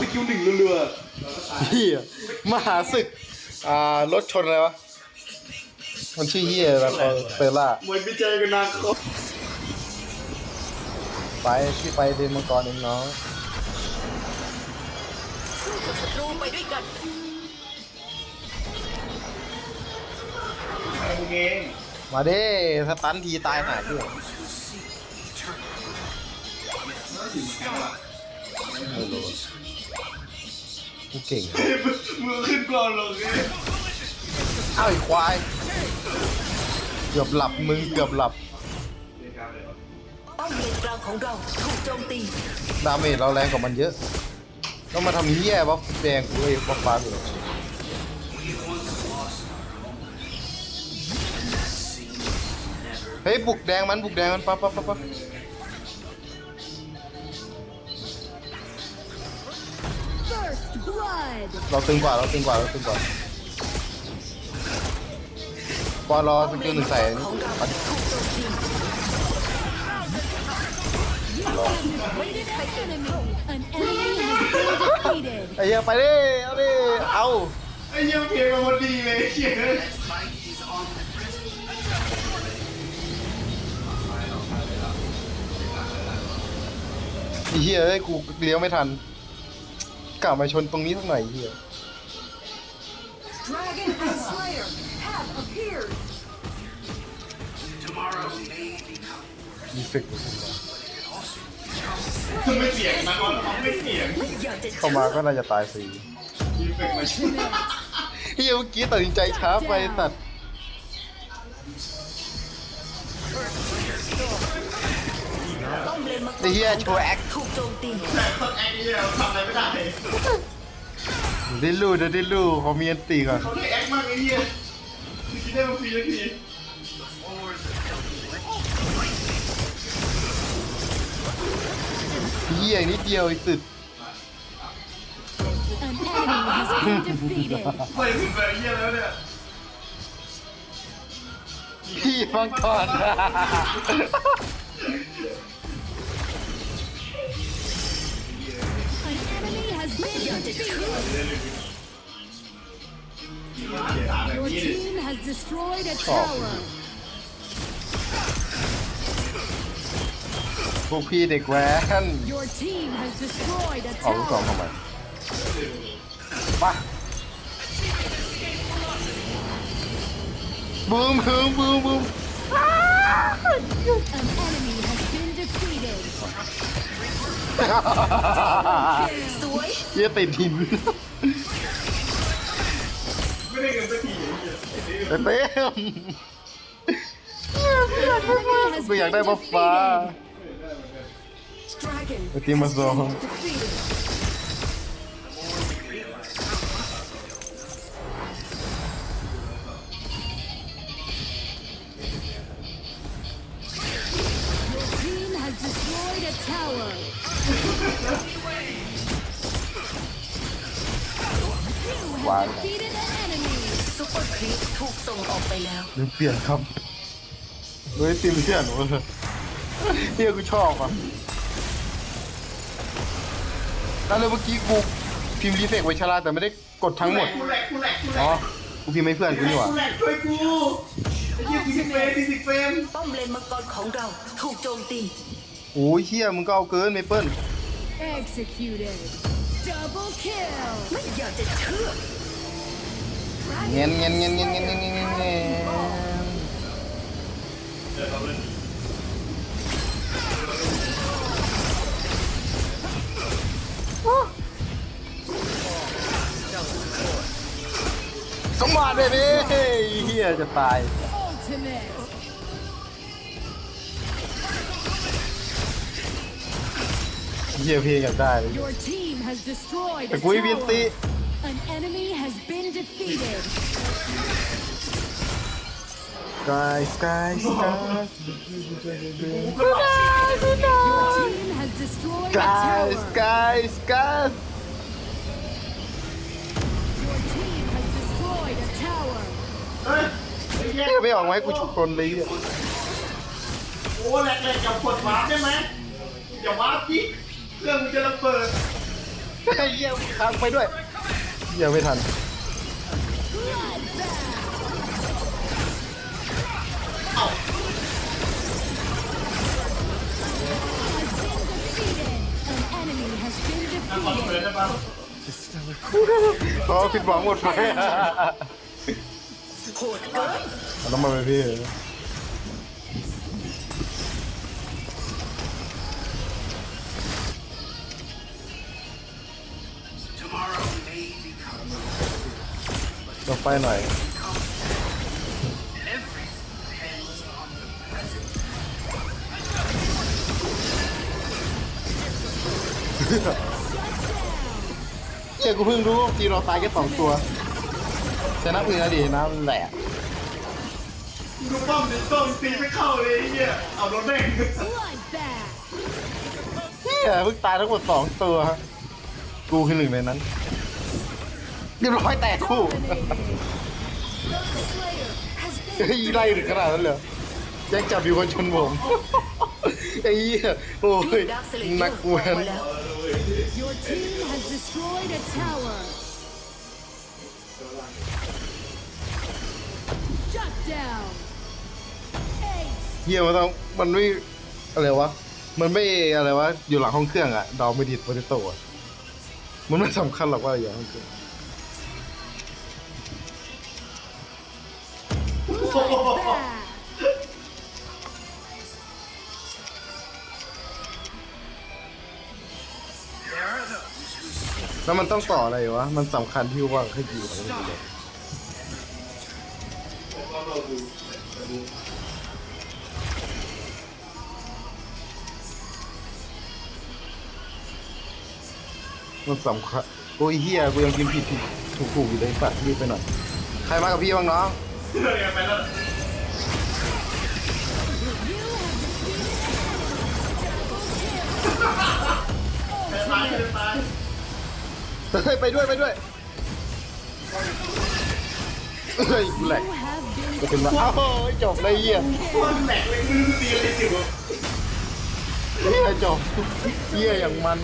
สกิลหนึ่งเรือเฮียมหาศึก อ่ารถชนอะไรวะ มันชื่อเฮียอะไรคอเตอร่าเหมือนไปเจอกันนานเขาไปที่ไปเดนมังกรเองน้องสู้กับศัตรูไปด้วยกันไอ้พวกเองมาเด้สตันทีตายหาด้วย กูเก่งอะมือขึ้นก่อนเลยเอ้าไอ้ควาย เกือบหลับมึงเกือบหลับป้อมเลนกลางของเราถูกโจมตีดาเมจเราแรงกว่ามันเยอะต้องมาทำนี้แย่บัฟแดงกูเอ้ยบัฟฟ้ากูเลยเฮ้ยบุกแดงมันบุกแดงมันปั๊บปั๊บปั๊บปั๊บ เราตึงกว่าเราตึงกว่าเราตึงกว่าปอรอสกิลหนึ่งใส่ของเราปัดถูกโจมตี Defeated an enemy. An enemy has been defeated. ไอ้เหี้ยไปดิเอาดิเอาไอ้เยี่ยมเพลงมันพอดีเลยเชี่ยไอ้เหี้ยเอ้ยกูเลี้ยวไม่ทัน กลับมาชนตรงนี้สักหน่อยไอ้เหี้ย Dragon and Slayer have appeared มีเฟกต์คือไม่เสียงนะก่อนไม่เสียงไม่อยากจะเข้ามาก็น่าจะตายฟรียีเฟกต์มาช่วยเฮียเมื่อกี้ตัดสินใจช้าไปตัด ไอ้เฮียโชว์แอคถูกโจมตีแต่คนแอคนี่เราทำอะไรไม่ได้ดิลูเดี๋ยวดิลูเขามีอันตีก่อนเขาได้แอคมากไอ้เหี้ยคือคิดได้มาฟรีสักทีเฮียนิดเดียวไอ้สุด An enemy has been defeated. ไม่ถึงแบบเหี้ยแล้วเนี่ยพี่ฟังก่อน Your team has destroyed a tower. พวกพี่เด็กแว้น Your team has destroyed a ออกลูกสอง tower. ทำไมไปบูมบูมบูมบูม An enemy has Been defeated. สวยเฮียติดหินไม่ได้เงินสักทีไอ้เหี้ยเต็ม Enemy has กูอยาก been ได้บัฟฟ้า defeated. Dragon ไอทีมมาสอง Defeated. You Wow. have defeated an enemy. ซุปเปอร์ครีปถูกส่งออกไปแล้วหรือเปลี่ยนครับเฮ้ยทีมเปลี่ยนวะเฮียกูชอบอะแล้วเมื่อกี้กูพิมพ์รีเฟกไว้ชาลาแต่ไม่ได้กดทั้งหมดกูแหลกกูแหลกกูแหลอ๋อกกูพิมพ์ให้เพื่อนกูนี่หว่ากูแหลกช่วยกูไอ้เหี้ยดิสิเฟรมดิสิเฟรมป้อมเลนมังกรของเราถูกโจมตีโอ้ยเฮียมึงก็เอาเกินเมเปิ้ล Executed. Double kill. ไม่อยากจะเชื่อ เงี้ยเงี้ยเงี้ยเงี้ยเงี้ยเงี้ยเงี้ยเงี้ยก็มาเลยดิเฮียจะตาย Ultimate. เฮียพี่อยากได้ Your team has destroyed แต่ a กูไอเวียนตี tower. An enemy has been defeated. กายสกายสกาย Your team has destroyed a กายส tower. กายสกาย Your team has destroyed a tower. เฮียไม่ออกไหมกูฉุกคนเลยเนี่ยโอ้แหลกๆอย่ากดวาร์ปได้ไหมอย่าวาร์ปดิ เครื่องมึงจะระเบิดไอ้เหี้ยทางไปด้วยเหี้ยังไม่ทัน An enemy has been นั่งคอนเฟิร์ defeated. มได้ปะขอผิดหวังหมดไปโหดเกิน เอาต้องมาไปพี่ ไปหน่อยเจ้ากูเพิ่งรู้ทีเราตายแค่สองตัวชนะอื่นนะดินะแหละดูป้อมดิป้อมตีไม่เข้าเลยไอ้เหี้ยเอาโดนแม่ง Bloodbath. เฮียเพิ่งตายทั้งหมดสองตัว กูคือหนึ่งในนั้น เรียบร้อยแตกคู่เฮ้ยไล่ถึงขนาดนั้นเลยเหรอแจ็คจับอยู่คนชนผมไอ้เหี้ยโอ้ยดักสลินักวออกน Your team has destroyed a tower. Shut down. เหี้ยมันต้องมันไม่อะไรวะ มันไม่อะไรวะ อยู่หลังห้องเครื่องอะดอมไม่ดิดโปรเตโต้มันไม่สำคัญหรอกว่าอยู่ห้องเครื่อง แล้วมันต้องต่ออะไรวะ มันสำคัญที่ว่าให้อยู่หลังนี้เลยมันสำคัญโอ้ยเฮียกูยังกินผิดผิดถูกถูกอยู่เลยสัตว์รีบไปหน่อย ใครมากับพี่บ้างน้องเดิน ไปแล้ว You have defeated ตายตายเฮ้ยไปด้วยไปด้วยเฮ้ยแหลก You have been จะเป็นว่าอ้าวจบเลยเหี้ยมันแหลกเลยมือตีอะไรจิ๋วเหี้ยจบเหี้ยอย่างมัน